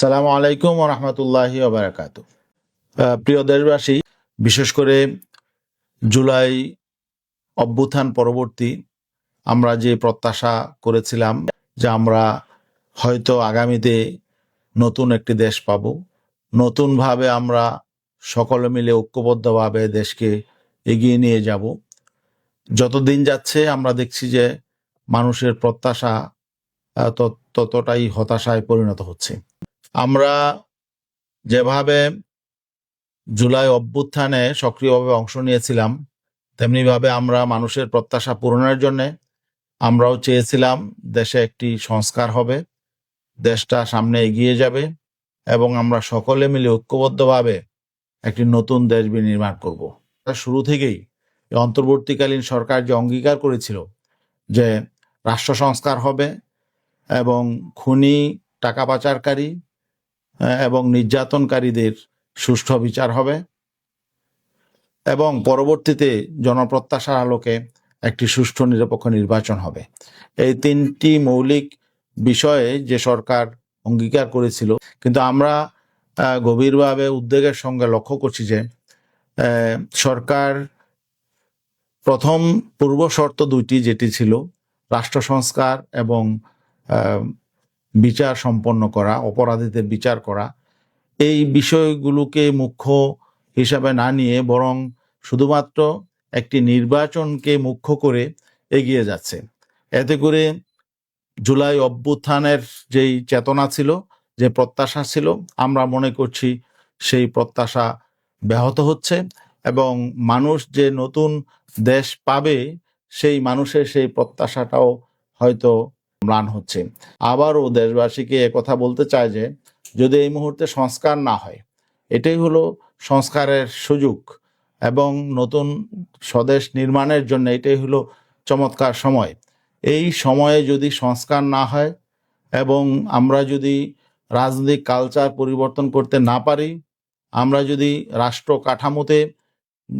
সালামু আলাইকুম রহমতুল্লাহি ওবরাকাত প্রিয় দেশবাসী, বিশেষ করে জুলাই অভ্যুত্থান পরবর্তী আমরা যে প্রত্যাশা করেছিলাম যে আমরা হয়তো আগামীতে নতুন একটি দেশ পাব, নতুনভাবে আমরা সকলে মিলে ঐক্যবদ্ধভাবে দেশকে এগিয়ে নিয়ে যাব। যতদিন যাচ্ছে আমরা দেখছি যে মানুষের প্রত্যাশা তত- ততটাই হতাশায় পরিণত হচ্ছে। আমরা যেভাবে জুলাই অভ্যুত্থানে সক্রিয়ভাবে অংশ নিয়েছিলাম, তেমনিভাবে আমরা মানুষের প্রত্যাশা পূরণের জন্য আমরাও চেয়েছিলাম দেশে একটি সংস্কার হবে, দেশটা সামনে এগিয়ে যাবে এবং আমরা সকলে মিলে ঐক্যবদ্ধভাবে একটি নতুন দেশ বিনির্মাণ করব। শুরু থেকেই অন্তর্বর্তীকালীন সরকার যে অঙ্গীকার করেছিল যে রাষ্ট্র সংস্কার হবে এবং খুনি, টাকা পাচারকারী এবং নির্যাতনকারীদের সুষ্ঠু বিচার হবে। এবং পরবর্তীতে জনপ্রত্যাশার আলোকে একটি সুষ্ঠু নিরপেক্ষ নির্বাচন হবে। এই তিনটি মৌলিক বিষয়ে যে সরকার অঙ্গীকার করেছিল, কিন্তু আমরা গভীরভাবে উদ্বেগের সঙ্গে লক্ষ্য করছি যে সরকার প্রথম পূর্ব শর্ত দুইটি, যেটি ছিল রাষ্ট্র সংস্কার এবং বিচার সম্পন্ন করা, অপরাধীদের বিচার করা, এই বিষয়গুলোকে মুখ্য হিসাবে না নিয়ে বরং শুধুমাত্র একটি নির্বাচনকে মুখ্য করে এগিয়ে যাচ্ছে। এতে করে জুলাই অভ্যুত্থানের যেই চেতনা ছিল, যে প্রত্যাশা ছিল, আমরা মনে করছি সেই প্রত্যাশা ব্যাহত হচ্ছে এবং মানুষ যে নতুন দেশ পাবে, সেই মানুষের সেই প্রত্যাশাটাও হয়তো ম্লান হচ্ছে। আবারও দেশবাসীকে কথা বলতে চায় যে, যদি এই মুহূর্তে সংস্কার না হয়, এটাই হলো সংস্কারের সুযোগ এবং নতুন স্বদেশ নির্মাণের জন্য এটাই হলো চমৎকার সময়। এই সময়ে যদি সংস্কার না হয় এবং আমরা যদি রাজনৈতিক কালচার পরিবর্তন করতে না পারি, আমরা যদি রাষ্ট্র কাঠামোতে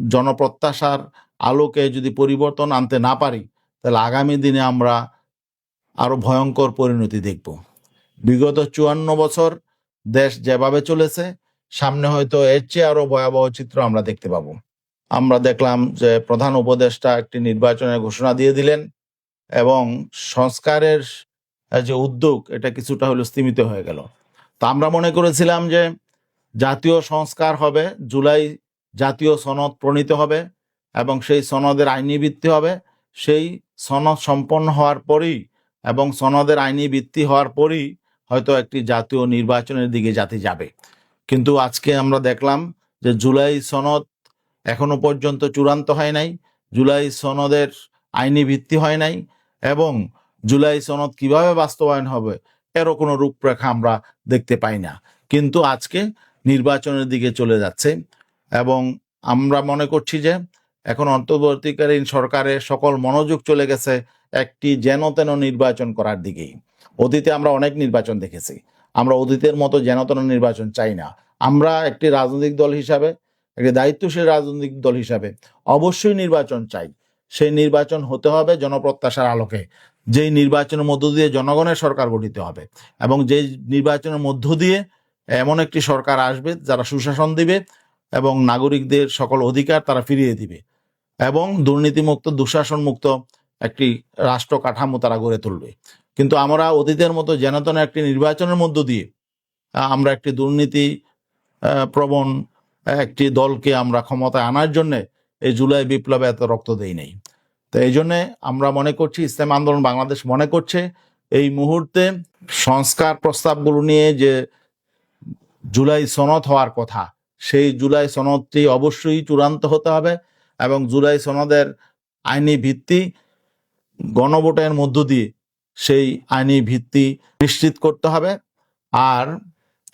জনপ্রত্যাশার আলোকে যদি পরিবর্তন আনতে না পারি, তাহলে আগামী দিনে আমরা আরও ভয়ঙ্কর পরিণতি দেখব। বিগত চুয়ান্ন বছর দেশ যেভাবে চলেছে, সামনে হয়তো এর চেয়ে আরও ভয়াবহ চিত্র আমরা দেখতে পাবো। আমরা দেখলাম যে প্রধান উপদেষ্টা একটি নির্বাচনের ঘোষণা দিয়ে দিলেন এবং সংস্কারের যে উদ্যোগ, এটা কিছুটা হলো স্তীমিত হয়ে গেল। তা আমরা মনে করেছিলাম যে জাতীয় সংস্কার হবে, জুলাই জাতীয় সনদ প্রণীত হবে এবং সেই সনদের আইনি ভিত্তি হবে। সেই সনদ সম্পন্ন হওয়ার পরেই এবং সনদের আইনি ভিত্তি হওয়ার পরই হয়তো একটি জাতীয় নির্বাচনের দিকে জাতি যাবে। কিন্তু আজকে আমরা দেখলাম যে জুলাই সনদ এখনও পর্যন্ত চূড়ান্ত হয় নাই, জুলাই সনদের আইনি ভিত্তি হয় নাই এবং জুলাই সনদ কীভাবে বাস্তবায়ন হবে এরও কোনো রূপরেখা আমরা দেখতে পাই না। কিন্তু আজকে নির্বাচনের দিকে চলে যাচ্ছে এবং আমরা মনে করছি যে এখন অন্তর্বর্তীকালীন সরকারের সকল মনোযোগ চলে গেছে একটি যেন তেন নির্বাচন করার দিকেই। অতীতে আমরা অনেক নির্বাচন দেখেছি। আমরা অতীতের মতো যেন তেন নির্বাচন চাই না। আমরা একটি রাজনৈতিক দল হিসাবে, একটি দায়িত্বশীল রাজনৈতিক দল হিসাবে অবশ্যই নির্বাচন চাই। সেই নির্বাচন হতে হবে জনপ্রত্যাশার আলোকে। যেই নির্বাচনের মধ্য দিয়ে জনগণের সরকার গঠিত হবে এবং যেই নির্বাচনের মধ্য দিয়ে এমন একটি সরকার আসবে যারা সুশাসন দিবে এবং নাগরিকদের সকল অধিকার তারা ফিরিয়ে দিবে। এবং দুর্নীতিমুক্ত দুঃশাসন মুক্ত একটি রাষ্ট্র কাঠামো তারা গড়ে তুলবে। কিন্তু আমরা অতীতের মতো যেনতেন একটি নির্বাচনের মধ্য দিয়ে আমরা একটি দুর্নীতি প্রবণ একটি দলকে আমরা ক্ষমতায় আনার জন্য এই জুলাই বিপ্লবে এত রক্ত দেই নাই। তো এই জন্যে আমরা মনে করছি, ইসলাম আন্দোলন বাংলাদেশ মনে করছে, এই মুহূর্তে সংস্কার প্রস্তাবগুলো নিয়ে যে জুলাই সনদ হওয়ার কথা, সেই জুলাই সনদটি অবশ্যই চূড়ান্ত হতে হবে। এবং জুলাই সনদের আইনি ভিত্তি গণভোটের মধ্য দিয়ে সেই আইনি ভিত্তি নিশ্চিত করতে হবে। আর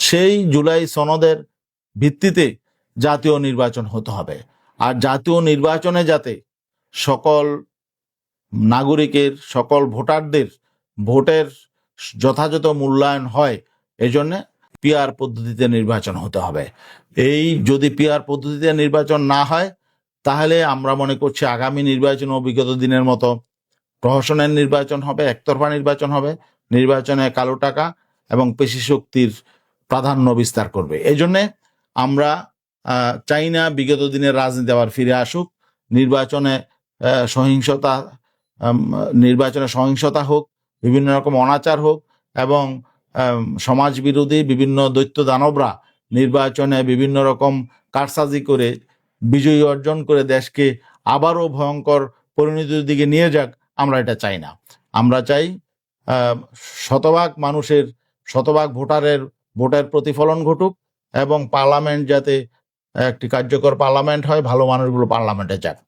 সেই জুলাই সনদের ভিত্তিতে জাতীয় নির্বাচন হতে হবে। আর জাতীয় নির্বাচনে যাতে সকল নাগরিকের, সকল ভোটারদের ভোটের যথাযথ মূল্যায়ন হয়, এজন্য পিআর পদ্ধতিতে নির্বাচন হতে হবে। এই যদি পিআর পদ্ধতিতে নির্বাচন না হয় তাহলে আমরা মনে করছি আগামী নির্বাচন ও বিগত দিনের মতো। প্রহসনের নির্বাচন হবে, একতরফা নির্বাচন হবে, নির্বাচনে কালো টাকা এবং পেশি শক্তির প্রাধান্য বিস্তার করবে। এই জন্যে আমরা চাই না বিগত দিনের রাজনীতি আবার ফিরে আসুক। নির্বাচনে সহিংসতা নির্বাচনে সহিংসতা হোক, বিভিন্ন রকম অনাচার হোক এবং সমাজ বিরোধী বিভিন্ন দৈত্য দানবরা নির্বাচনে বিভিন্ন রকম কারসাজি করে বিজয়ী অর্জন করে দেশকে আবারও ভয়ঙ্কর পরিণতির দিকে নিয়ে যাক, আমরা এটা চাই না। আমরা চাই শতভাগ মানুষের, শতভাগ ভোটারের, ভোটের প্রতিফলন ঘটুক এবং পার্লামেন্ট যাতে একটি কার্যকর পার্লামেন্ট হয়, ভালো মানুষগুলো পার্লামেন্টে যাক।